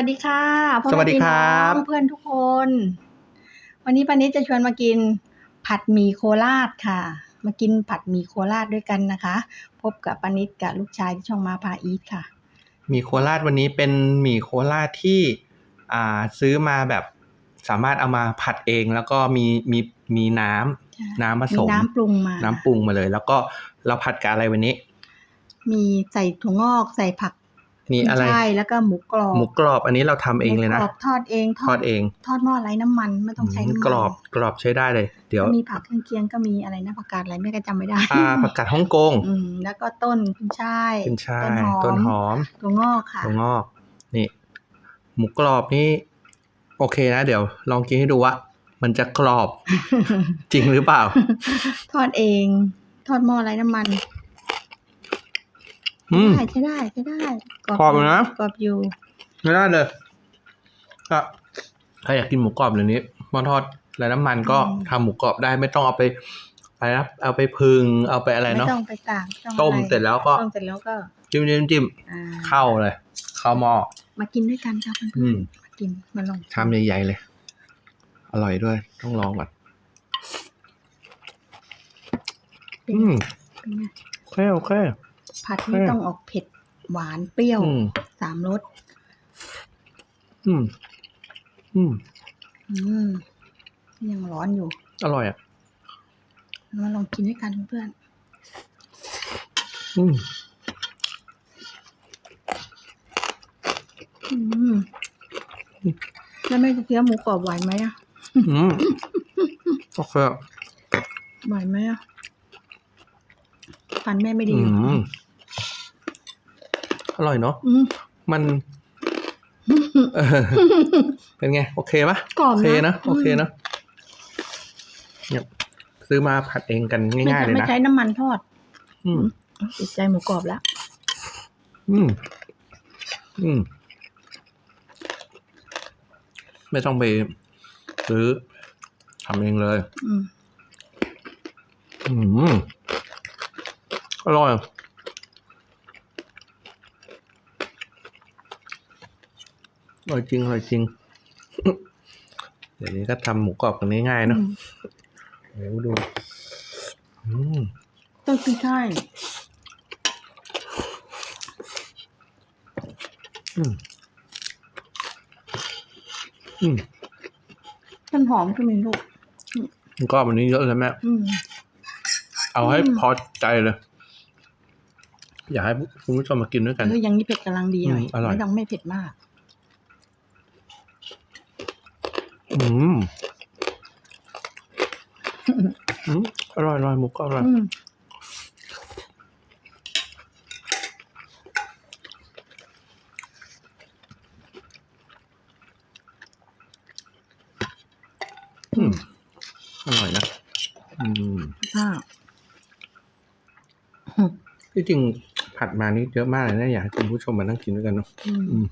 วัสดีค่ะพ่อสวัสดีครับแม่พี่น้องเพื่อนทุกคน วันนี้ปานิดจะชวนมากินผัดหมี่โคราชค่ะ มากินผัดหมี่โคราชด้วยกันนะคะ พบกับปานิดกับลูกชายที่ช่องมาพาอีทค่ะหมี่โคราชวันนี้เป็นหมี่โคราชที่อ่าซื้อมาแบบสามารถเอามาผัดเองแล้วก็มีมีมีน้ำน้ำผสมีมน้ำปรุงมา น้ำปรุงมาเลย แล้วก็เราผัดกับอะไรวันนี้ มีใส่ถั่วงอกใส่ผัก มีอะไรใช่แล้วก็หมูกรอบหมูกรอบอันนี้เราทำเองเลยนะหมูกรอบทอดเองทอดเอง ทอดหม้อไร้น้ำมันไม่ต้องใช้น้ำมันกรอบกรอบใช้ได้เลย เดี๋ยวก็มีผักเครื่องเคียงก็มีอะไรนะผักกาดอะไรไม่ก็จำไม่ได้อ่าผักกาดฮ่องกงอืมแล้วก็ต้นขึ้นช่ายขึ้นช่ายต้ต้นนหหอมอมถั่วงอกค่ะถั่วงอก นี่ หมูกรอบนี่โอเคนะ เดี๋ยวลองกินให้ดูว่ามันจะกรอบจริงหรือเปล่า ทอดเอง ทอดหม้อไร้น้ำมัน อืม ได้ใช้ได้ใช้ได้กรอบอยู่นะ กรอบอยู่ไม่ได้เลยก็ใครอยากกินหมูกรอบเดี๋ยวนี้หมาทอดแล้วน้ำมันก็ทำหมูกรอบได้ไม่ต้องเอาไปอะไรนะเอาไปพึงเอาไปอะไรไม่เนาะต้องไปตากไต้องต้มอะไรเสร็จแล้วก็ต้มเสร็จแล้วก็จิ้มจิ้มจิ้มอ่าเข้าเลย เข้าหม้อมากินด้วยกันค่ะเพื่อือนมๆมากินมาลองชามใหญ่ๆเลย อร่อยด้วย ต้องลองก่อนเป็นอืมเป็นไงโอเคโอเค ผัดนี่เออต้องออกเผ็ดหวานเปรี้ยวอืม สามรสอืม อืม อืมยังร้อนอยู่อร่อยอะ มาลองกินด้วยกันเพื่อนอืมๆอืมแล้วแม่จะเคี้ยวหมูกรอบไหวไหมอะอืมโอเคอะไหวไหมอะฟันแม่ไม่ดีอืม อร่อยเนาะอืมมันเออเป็นไง โอเคปะกรอบนะโอเคนะอืมโอเคนะเนี่ยซื้อมาผัดเองกันไม่ง่ายๆใช่เลยไม่นะใช้น้ำมันทอด อืมติดใจหมูกรอบแล้วอืมอืมไม่ต้องไปซื้อทำเองเลย อืมอืมอร่อย อร่อยจริงอร่อยจริง เดี๋ยวนี้ก็ทำหมูกรอบกันง่ายๆเนอะอืมเดี๋ยวดูอืมต้องกินใช่ายอืมอืมต้นหอมก็มีลูกหมูกรอบวันนี้เยอะเลยแม่ อืมเอาให้อืมพอใจเลย อยากให้คุณผู้ชมมากินด้วยกัน เออยังนี่เผ็ดกำลังดีหน่อยอืมอร่อย ไม่ต้องไม่เผ็ดมาก อืมอืมอร่อยอร่อยหมูกรอบอร่อยอืมอืมอร่อยนะ อืม ค่ะที่จริงผัดมานี่เยอะมากเลยนะ อยากให้คุณผู้ชมมานั่งกินด้วยกันเนาะอืม อืม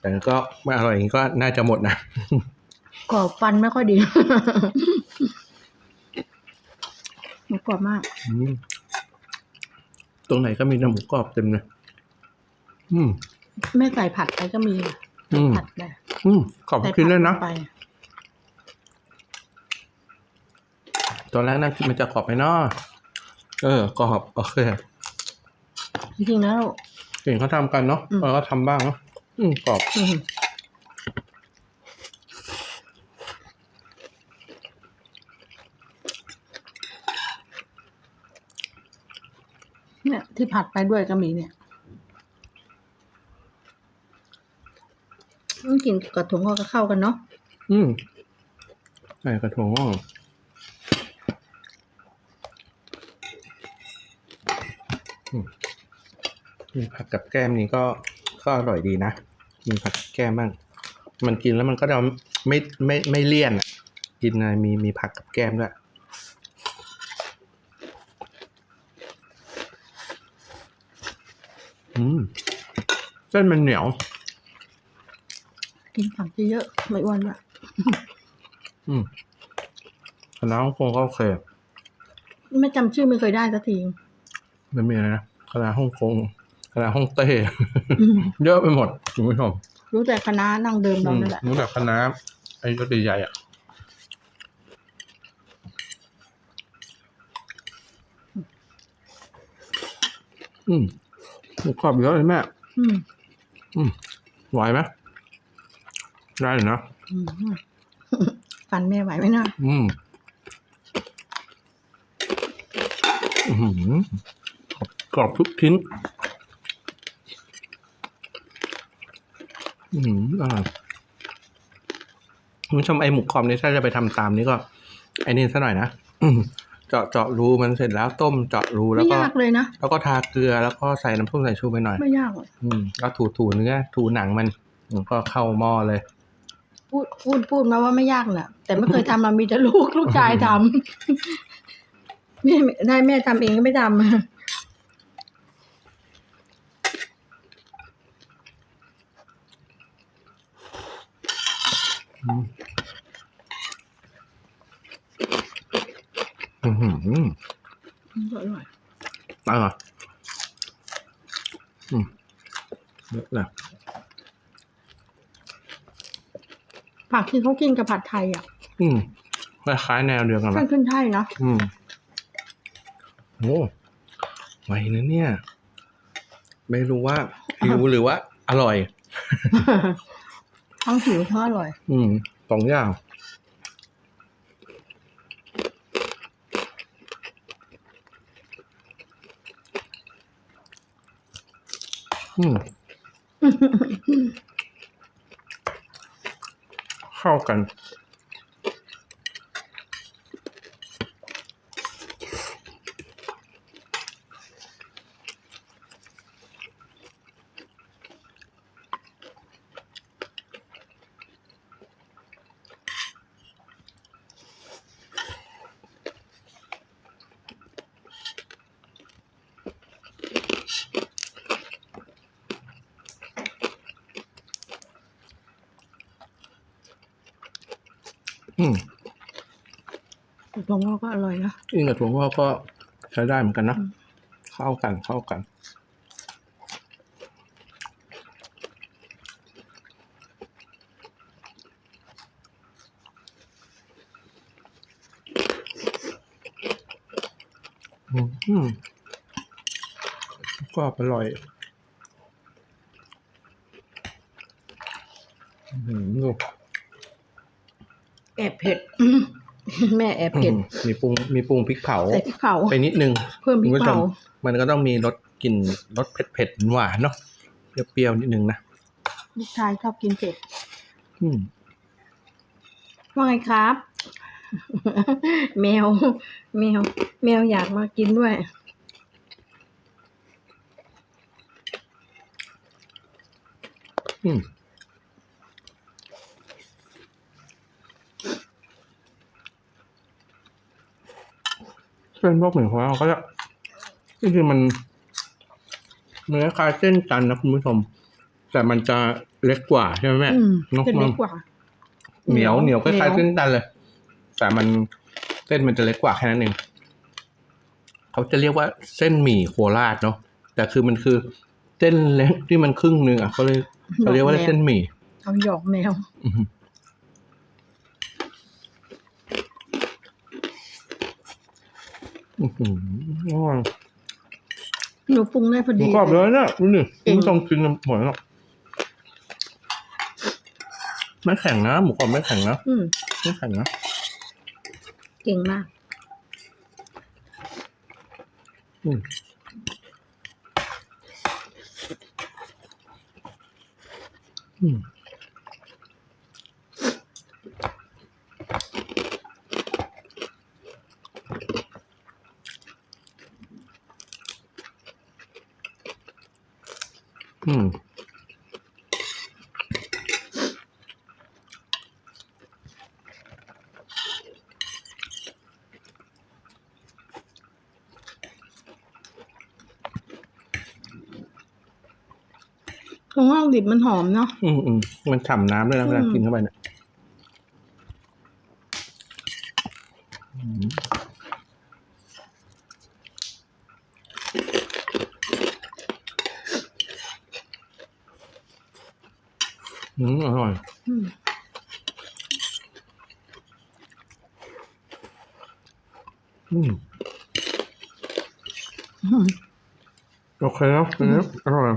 แต่ก็ไม่อร่อยอย่างนี้ก็น่าจะหมดนะ กรอบฟันไม่ค่อยดี หมูกรอบมาก อืมตรงไหนก็มีแต่หมูกรอบเต็มเลยอืม ไม่ใส่ผัดไปก็มีอืมผัดไปอืมขอบใส่คุณเลยนะไปตอนแรกน่าคิดมันจะกรอบไปเนาะเออกรอบโอเคจริงๆแล้ว เห็นเขาทำกันเนาะอืม เราก็ทำบ้างเนาะอืมกรอบ อืม เนี่ยที่ผัดไปด้วยก็มีเนี่ยต้องกินกับถั่วงอกก็เข้ากันเนาะอืมใส่กระถั่วงอกอืมมีผักกับแก้มนี้ก็ก็อร่อยดีนะมีผักแก้มบ้างมันกินแล้วมันก็จะไม่ไม่ไม่เลี่ยนอะกินอะไรมีมีผักกับแก้มด้วย อืมเส้นมันเหนียว กินผักเยอะๆไม่อ้วนด้วยอืมคณะฮ่องกงก็โอเคไม่จำชื่อไม่เคยได้สักทีมันมีอะไรนะคณะฮ่องกงคณะฮ่องเต้อืมเยอะไปหมดคุณผู้ชมรู้แต่คณะนั่งเดิมเรานั่นแหละหมูแบบคณะไอ้รสใหญ่ๆอะอืมหมู กรอบเยอะเลยแม่ อืมอืมไหวไหมได้อยู่นะอืมฟันแม่ไหวไหมนะอืมอื้อหือกรอบทุกชิ้นอืมอร่อยคุณผู้ชมไอหมูกรอบนี้ถ้าจะไปทำตามนี้ก็ ไอ้นี่ซะหน่อยนะอืม เจาะเจาะรูมันเสร็จแล้วต้มเจาะรูแล้วไม่ก็ ยากเลยนะ แล้วก็ทาเกลือแล้วก็ใส่น้ำส้มสายชูไปหน่อย ไม่ยากหรอกอืมแล้วถูถูเนื้อถูหนังมันมันก็เข้าหม้อเลย พูดพูดพูดมาว่าไม่ยากน่ะแต่ไม่เคยทำเรามีแต่ลูกลูกชายทำแม่ได้แม่ทำเองก็ไม่ทำ อือหือร่อยอร่อยอืมเยอะเลยผักที่เขากินกับผัดไทยอะ อืมคล้ายๆแนวเดียวกันก็นะขึ้นใช่นะอืมโอ้ไวนะเนี่ย ไม่รู้ว่าหิวหรือว่า อร่อย ทั้งหิวทั้งอร่อย อืมสองอย่าง เข้ากัน อืมตรงก็อร่อยนะอิงกับถั่วงอกก็ใช้ได้เหมือนกันนะอืมเข้ากันเข้ากัน อืมอืมก็อร่อยอืมดู แอบเผ็ด แม่แอบเผ็ดอืมมีปรุงมีปรุงพริกเผาใส่พริกเผา ไปนิดนึงเพิ่มพริกคุณผู้ชเผา มันก็ต้องมีรสกลิ่นรสเผ็ดๆหวานๆเนาะเปรี้ยวๆนิดนึงนะลูกชายชอบกินเผ็ดอืมว่าไงครับ แมว แมว แมวอยากมากินด้วยอืม เส้นพวกเหมือนของเราก็จะจริงๆมันเนื้อคล้ายเส้นจันทร์นะคุณผู้ชม แต่มันจะเล็กกว่าใช่ไหมแม่อืมนกจะมัเล็นกกว่าเหนียวเหเหนีนียยววคล้ายๆเหนียวเส้นจันทร์เลย แต่มันเส้นมันจะเล็กกว่าแค่นั้นเองเขาจะเรียกว่าเส้นหมี่โคราชเนาะแต่คือมันคือเส้นเล็กที่มันครึ่งหนึ่งอะเขาเลยเขาเรียกว่าเส้นหมี่เอาหยอกแมว อือหืออื้อหืออร่อยหนูปรุงได้พอหมูดีกรอบเลเลยยเนี่ยดูดิเก่งไม่ต้องกินหมดหรอกไม่แข็งนะหมูกรอบไม่แข็งนะอืมไม่แข็งนะเก่งมาก อืม ของเราดิบมันหอมเนาะอืมอืมมันฉ่ำน้ำด้วยนะเวลาอืมกินเข้าไปเนี่ยอืมอืมอร่อยอืมอืมอืมโอเคแล้วอันนี้อร่อย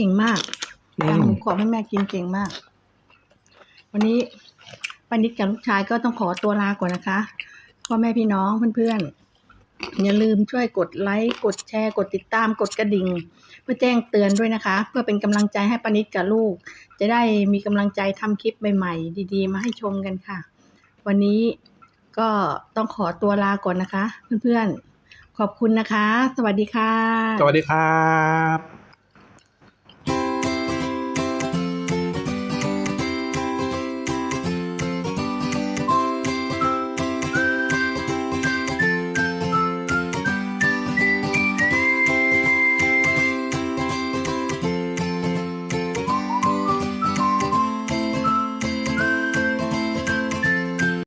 ก่งมากอืทำหมมูกรอบให้แม่กินเก่งมาก วันนี้ป้านิดกับลูกชายก็ต้องขอตัวลาก่อนนะคะพ่อแม่พี่น้องเพื่อนๆ อย่าลืมช่วยกดไลค์กดแชร์กดติดตามกดกระดิ่ง เพื่อแจ้งเตือนด้วยนะคะ เพื่อเป็นกำลังใจให้ป้านิดกับลูก จะได้มีกำลังใจทำคลิปใหม่ๆ ดีๆ มาให้ชมกันค่ะ วันนี้ก็ต้องขอตัวลาก่อนนะคะ เพื่อนๆ ขอบคุณนะคะ สวัสดีค่ะ สวัสดีครับ